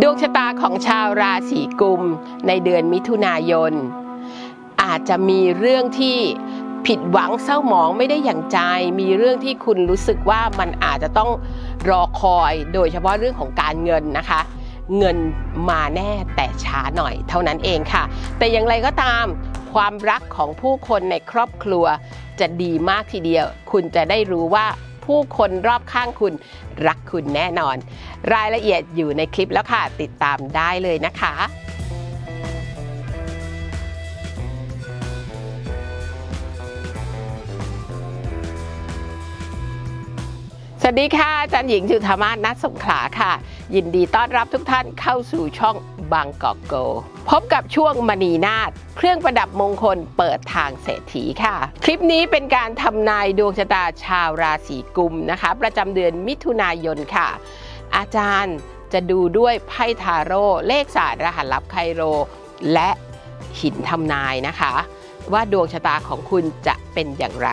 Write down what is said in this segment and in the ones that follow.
ดวงชะตาของชาวราศีกุมในเดือนมิถุนายน อาจจะมีเรื่องที่ผิดหวังเศร้าหมองไม่ได้อย่างใจ มีเรื่องที่คุณรู้สึกว่ามันอาจจะต้องรอคอยโดยเฉพาะเรื่องของการเงินนะคะ เงินมาแน่แต่ช้าหน่อยเท่านั้นเองค่ะ แต่อย่างไรก็ตามความรักของผู้คนในครอบครัวจะดีมากทีเดียว คุณจะได้รู้ว่า ผู้คนรอบข้างคุณรักคุณแน่นอน รายละเอียดอยู่ในคลิปแล้วค่ะ ติดตามได้เลยนะคะ สวัสดีค่ะอาจารย์หญิงจุธามาศนัทสงขลาค่ะ ยินดีต้อนรับทุกท่านเข้าสู่ช่องบางกอกโก พบกับช่วงมณีนาฏเครื่องประดับมงคลเปิดทางเศรษฐีค่ะ คลิปนี้เป็นการทำนายดวงชะตาชาวราศีกุมนะคะ ประจำเดือนมิถุนายนค่ะ อาจารย์จะดูด้วยไพ่ทาโร่เลขศาสตร์รหัสลับไคโร และหินทำนายนะคะ ว่าดวงชะตาของคุณจะเป็นอย่างไร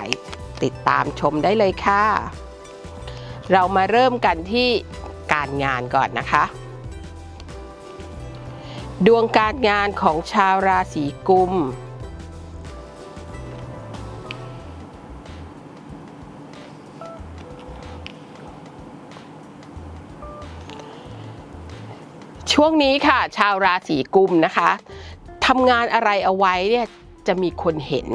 ติดตามชมได้เลยค่ะ เรามาเริ่มกันที่การงานก่อนนะคะ ดวงการงานของชาวราศีกุม ช่วงนี้ค่ะ ชาวราศีกุมนะคะทำงานอะไรเอาไว้เนี่ยจะมีคนเห็น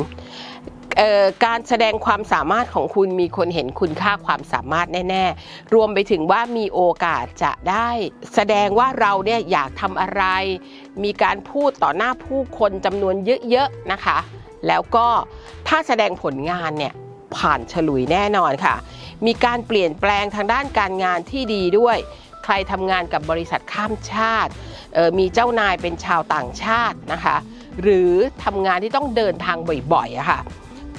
การแสดงความสามารถของคุณมีคนเห็นคุณค่าความสามารถแน่ ๆ รวมไปถึงว่ามีโอกาสจะได้ แสดงว่าเราเนี่ยอยากทำอะไร มีการพูดต่อหน้าผู้คนจำนวนเยอะๆนะคะ แล้วก็ถ้าแสดงผลงานเนี่ยผ่านฉลุยแน่นอนค่ะ มีการเปลี่ยนแปลงทางด้านการงานที่ดีด้วย ใครทำงานกับบริษัทข้ามชาติออมีเจ้านายเป็นชาวต่างชาตินะคะ หรือทำงานที่ต้องเดินทางบ่อยๆอะค่ะ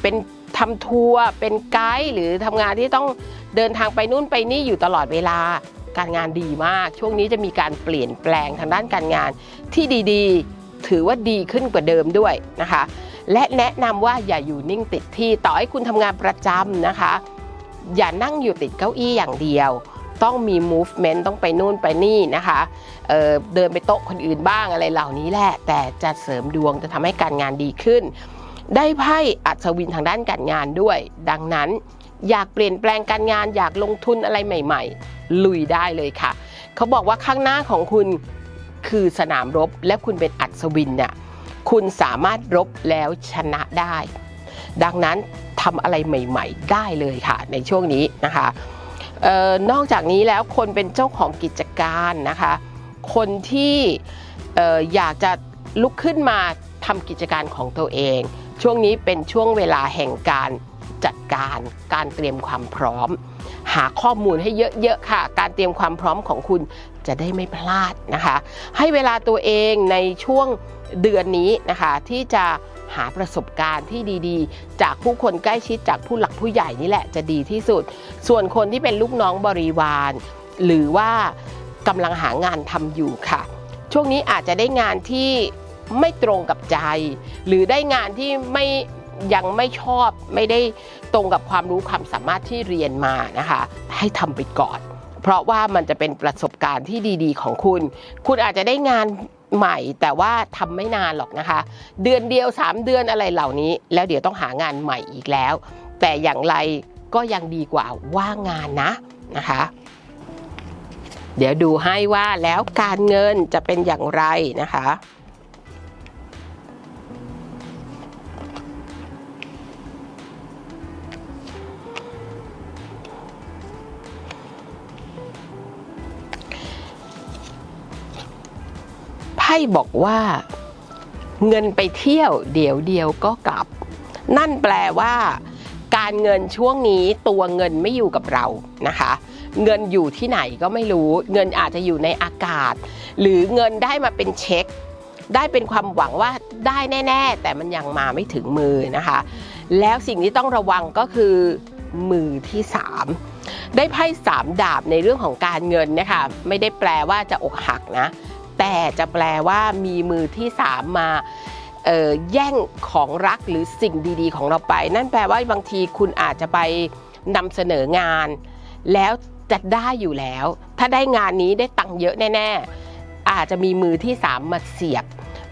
เป็นทำทัวร์เป็นไกด์หรือทำงานที่ต้องเดินทางไปนู่นไปนี่อยู่ตลอดเวลาการงานดีมาก ช่วงนี้จะมีการเปลี่ยนแปลงทางด้านการงานที่ดีๆ ถือว่าดีขึ้นกว่าเดิมด้วยนะคะ และแนะนำว่าอย่าอยู่นิ่งติดที่ต่อให้คุณทำงานประจำนะคะ อย่านั่งอยู่ติดเก้าอี้อย่างเดียว ต้องมี movement ต้องไปนู่นไปนี่นะคะเเดินไปโต๊ะคนอื่นบ้างอะไรเหล่านี้แหละ แต่จะเสริมดวงจะทำให้การงานดีขึ้น ได้ไพ่อัศวินทางด้านการงานด้วย ดังนั้น อยากเปลี่ยนแปลงการงานอยากลงทุนอะไรใหม่ ๆ ลุยได้เลยค่ะ เขาบอกว่าข้างหน้าของคุณคือสนามรบ และคุณเป็นอัศวินเนี่ยคุณสามารถรบแล้วชนะได้ ดังนั้นทำอะไรใหม่ ๆ ได้เลยค่ะ ในช่วงนี้นะคะออนอกจากนี้แล้วคนเป็นเจ้าของกิจการนะคะ คนที่อ่ออยากจะลุกขึ้นมาทำกิจการของตัวเอง ช่วงนี้เป็นช่วงเวลาแห่งการจัดการการเตรียมความพร้อม หาข้อมูลให้เยอะๆค่ะ การเตรียมความพร้อมของคุณจะได้ไม่พลาดนะคะ ให้เวลาตัวเองในช่วงเดือนนี้นะคะที่จะหาประสบการณ์ที่ดีๆ จากผู้คนใกล้ชิดจากผู้หลักผู้ใหญ่นี่แหละจะดีที่สุด ส่วนคนที่เป็นลูกน้องบริวาร หรือว่ากำลังหางานทำอยู่ค่ะ ช่วงนี้อาจจะได้งานที่ ไม่ตรงกับใจ หรือได้งานที่ไม่ยังไม่ชอบไม่ได้ตรงกับความรู้ความสามารถที่เรียนมานะคะ ให้ทำไปก่อน เพราะว่ามันจะเป็นประสบการณ์ที่ดีๆ ของคุณ คุณอาจจะได้งานใหม่แต่ว่าทำไม่นานหรอกนะคะ เดือนเดียว 3 เดือนอะไรเหล่านี้ แล้วเดี๋ยวต้องหางานใหม่อีกแล้ว แต่อย่างไรก็ยังดีกว่าว่างงานนะนะคะ เดี๋ยวดูให้ว่าแล้วการเงินจะเป็นอย่างไรนะคะ พ่บอกว่า เงินไปเที่ยวเดี๋ยวเดียวก็กลับ นั่นแปลว่า การเงินช่วงนี้ตัวเงินไม่อยู่กับเรานะคะ เงินอยู่ที่ไหนก็ไม่รู้ เงินอาจจะอยู่ในอากาศ หรือเงินได้มาเป็นเช็ค ได้เป็นความหวังว่าได้แน่ ๆ แต่มันยังมาไม่ถึงมือนะคะ แล้วสิ่งที่ต้องระวังก็คือมือที่ 3 ได้ไพ่สามดาบในเรื่องของการเงินนะคะไม่ได้แปลว่าจะอกหักนะ แต่จะแปลว่ามีมือที่3มาเอ่อแย่งของรักหรือสิ่งดีๆ ของเราไป นั่นแปลว่าบางทีคุณอาจจะไปนำเสนองาน แล้วจะได้อยู่แล้ว ถ้าได้งานนี้ได้ตังค์เยอะแน่ ๆ อาจจะมีมือที่สามมาเสียบ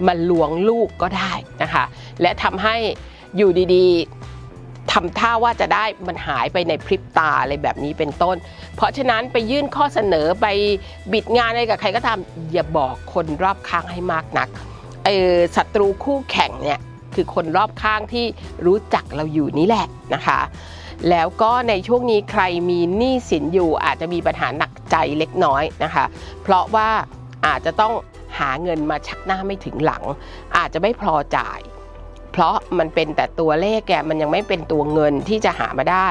มาลวงลูกก็ได้นะคะ และทำให้อยู่ดีๆ ทำท่าว่าจะได้มันหายไปในพริบตาอะไรแบบนี้เป็นต้น เพราะฉะนั้นไปยื่นข้อเสนอไปบิดงานอะไรกับใครก็ตามอย่าบอกคนรอบข้างให้มากนักเออศัตรูคู่แข่งเนี่ยคือคนรอบข้างที่รู้จักเราอยู่นี่แหละนะคะ แล้วก็ในช่วงนี้ใครมีหนี้สินอยู่อาจจะมีปัญหาหนักใจเล็กน้อยนะคะ เพราะว่าอาจจะต้องหาเงินมาชักหน้าไม่ถึงหลัง อาจจะไม่พอจ่าย เพราะมันเป็นแต่ตัวเลขแกมันยังไม่เป็นตัวเงินที่จะหามาได้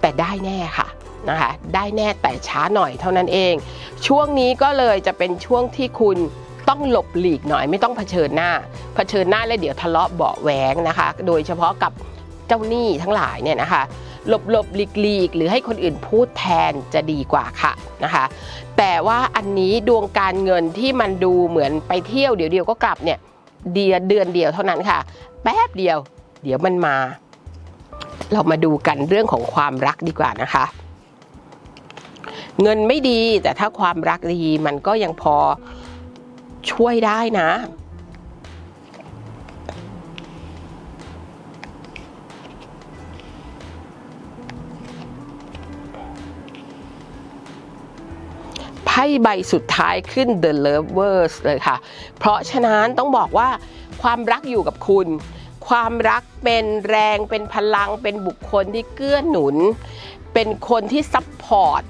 แต่ได้แน่ค่ะนะคะได้แน่แต่ช้าหน่อยเท่านั้นเอง ช่วงนี้ก็เลยจะเป็นช่วงที่คุณต้องหลบหลีกหน่อยไม่ต้องเผชิญหน้า เผชิญหน้าแล้วเดี๋ยวทะเลาะเบาแหวงนะคะ โดยเฉพาะกับเจ้าหนี้ทั้งหลายเนี่ยนะคะหลบหลบหลีกหลีกหรือให้คนอื่นพูดแทนจะดีกว่าค่ะนะคะ แต่ว่าอันนี้ดวงการเงินที่มันดูเหมือนไปเที่ยวเดี๋ยวเดียวก็กลับเนี่ย เดือนเดือนเดียวเท่านั้นค่ะ แป๊บเดียว เดี๋ยวมันมา เรามาดูกันเรื่องของความรักดีกว่านะคะ เงินไม่ดีแต่ถ้าความรักดีมันก็ยังพอช่วยได้นะ ใบสุดท้ายขึ้น The Lovers เลยค่ะ เพราะฉะนั้นต้องบอกว่าความรักอยู่กับคุณ ความรักเป็นแรงเป็นพลังเป็นบุคคลที่เกื้อหนุน เป็นคนที่ซัพพอร์ต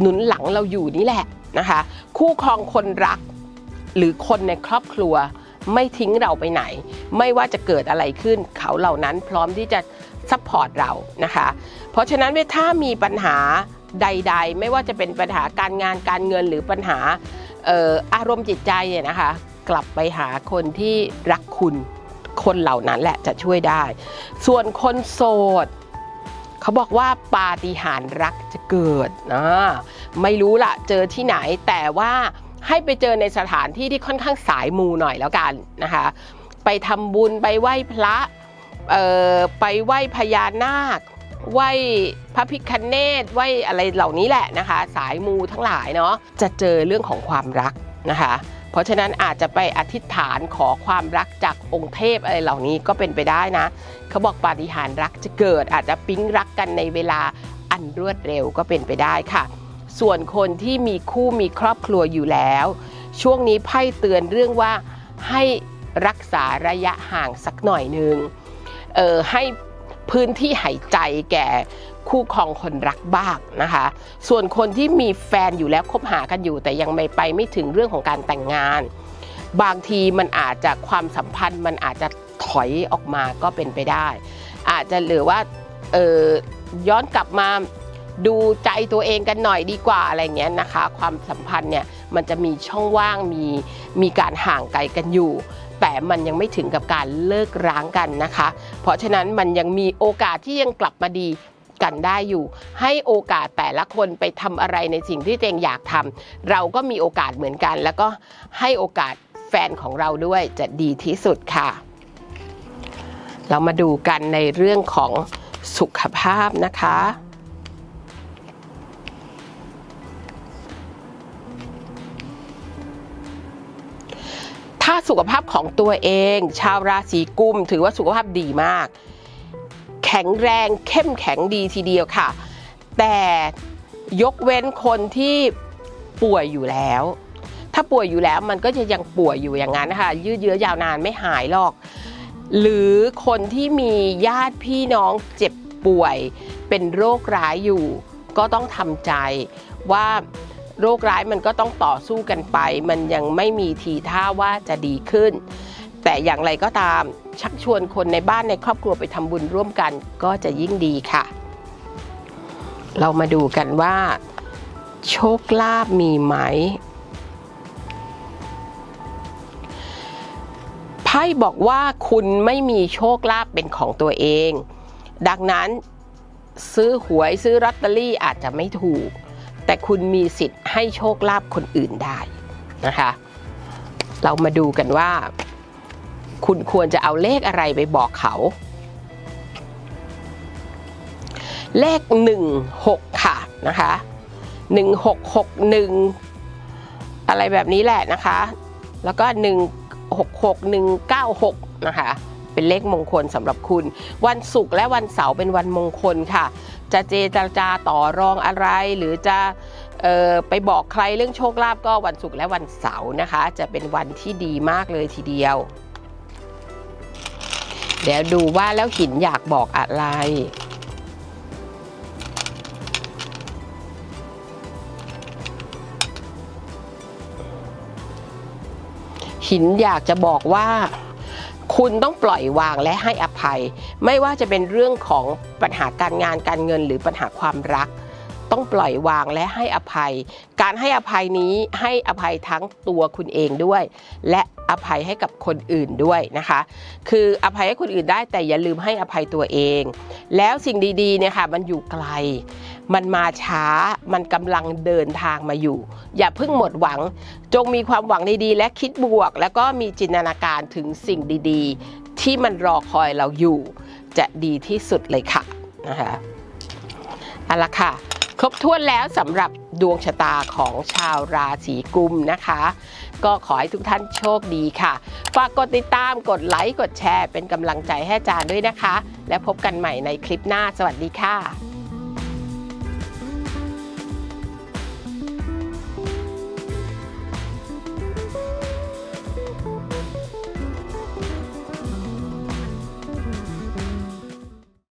หนุนหลังเราอยู่นี่แหละนะคะ คู่ครองคนรัก หรือคนในครอบครัวไม่ทิ้งเราไปไหน ไม่ว่าจะเกิดอะไรขึ้น เขาเหล่านั้นพร้อมที่จะซัพพอร์ตเรานะคะ เพราะฉะนั้นถ้ามีปัญหา ใด ๆ ไม่ว่าจะเป็นปัญหาการงานการเงินหรือปัญหาอารมณ์จิตใจเนี่ยนะคะ กลับไปหาคนที่รักคุณคนเหล่านั้นแหละจะช่วยได้ ส่วนคนโสดเขาบอกว่าปาฏิหาริย์รักจะเกิดนะไม่รู้ละเจอที่ไหนแต่ว่าให้ไปเจอในสถานที่ที่ค่อนข้างสายมูหน่อยแล้วกันนะคะ ไปทำบุญไปไหว้พระไปไหว้พญานาค ไหวพระพิคเนตไหวอะไรเหล่านี้แหละนะคะ สายมูทั้งหลายเนาะจะเจอเรื่องของความรักนะคะ เพราะฉะนั้นอาจจะไปอธิษฐานขอความรักจากองค์เทพอะไรเหล่านี้ก็เป็นไปได้นะ เขาบอกปาฏิหาริย์รักจะเกิดอาจจะปิ๊งรักกันในเวลาอันรวดเร็วก็เป็นไปได้ค่ะ ส่วนคนที่มีคู่มีครอบครัวอยู่แล้ว ช่วงนี้ไพ่เตือนเรื่องว่าให้รักษาระยะห่างสักหน่อยหนึ่งเออให้ พื้นที่หายใจแก่คู่ครองคนรักบ้างนะคะ ส่วนคนที่มีแฟนอยู่แล้วคบหากันอยู่ แต่ยังไม่ไปไม่ถึงเรื่องของการแต่งงาน บางทีมันอาจจะความสัมพันธ์มันอาจจะถอยออกมาก็เป็นไปได้ อาจจะหรือว่าเออย้อนกลับมาดูใจตัวเองกันหน่อยดีกว่าอะไรเงี้ยนะคะ ความสัมพันธ์เนี่ยมันจะมีช่องว่างมีมีการห่างไกลกันอยู่ แต่มันยังไม่ถึงกับการเลิกร้างกันนะคะ เพราะฉะนั้นมันยังมีโอกาสที่ยังกลับมาดีกันได้อยู่ ให้โอกาสแต่ละคนไปทำอะไรในสิ่งที่ตัวเองอยากทำเราก็มีโอกาสเหมือนกัน แล้วก็ให้โอกาสแฟนของเราด้วยจะดีที่สุดค่ะ เรามาดูกันในเรื่องของสุขภาพนะคะ ถ้าสุขภาพของตัวเอง ชาวราศีกุม ถือว่าสุขภาพดีมาก แข็งแรงเข้มแข็งดีทีเดียวค่ะ แต่ยกเว้นคนที่ป่วยอยู่แล้ว ถ้าป่วยอยู่แล้วมันก็จะยังป่วยอยู่อย่างนั้นนะคะยืดเยื้อยาวนานไม่หายหรอก หรือคนที่มีญาติพี่น้องเจ็บป่วยเป็นโรคร้ายอยู่ ก็ต้องทำใจว่า โรคร้ายมันก็ต้องต่อสู้กันไป มันยังไม่มีทีท่าว่าจะดีขึ้น แต่อย่างไรก็ตามชักชวนคนในบ้านในครอบครัวไปทำบุญร่วมกันก็จะยิ่งดีค่ะ เรามาดูกันว่า โชคลาภมีไหมไพ่บอกว่าคุณไม่มีโชคลาภเป็นของตัวเอง ดังนั้นซื้อหวยซื้อลอตเตอรี่อาจจะไม่ถูก แต่คุณมีสิทธิ์ให้โชคลาภคนอื่นได้นะคะ เรามาดูกันว่า คุณควรจะเอาเลขอะไรไปบอกเขา เลข 16 ค่ะนะคะ1661 อะไรแบบนี้แหละนะคะ แล้วก็ 166 196 นะคะ เป็นเลขมงคลสำหรับคุณ วันศุกร์และวันเสาร์เป็นวันมงคลค่ะ จะเจรจาต่อรองอะไร หรือจะออไปบอกใครเรื่องโชคลาภก็วันศุกร์และวันเสาร์นะคะ จะเป็นวันที่ดีมากเลยทีเดียว เดี๋ยวดูว่าแล้วหินอยากบอกอะไรหินอยากจะบอกว่า คุณต้องปล่อยวางและให้อภัย ไม่ว่าจะเป็นเรื่องของปัญหาการงานการเงินหรือปัญหาความรัก ต้องปล่อยวางและให้อภัย การให้อภัยนี้ให้อภัยทั้งตัวคุณเองด้วย และอภัยให้กับคนอื่นด้วยนะคะ คืออภัยให้คนอื่นได้แต่อย่าลืมให้อภัยตัวเอง แล้วสิ่งดีๆเนี่ยค่ะมันอยู่ไกล มันมาช้า มันกำลังเดินทางมาอยู่ อย่าเพิ่งหมดหวัง จงมีความหวังดีๆ และคิดบวก แล้วก็มีจินตนาการถึงสิ่งดีๆ ที่มันรอคอยเราอยู่ จะดีที่สุดเลยค่ะนะคะเอาละค่ะ ครบถ้วนแล้วสำหรับดวงชะตาของชาวราศีกุมนะคะ ก็ขอให้ทุกท่านโชคดีค่ะ ฝากกดติดตามกดไลค์ กดแชร์ เป็นกำลังใจให้อาจารย์ด้วยนะคะ และพบกันใหม่ในคลิปหน้าสวัสดีค่ะ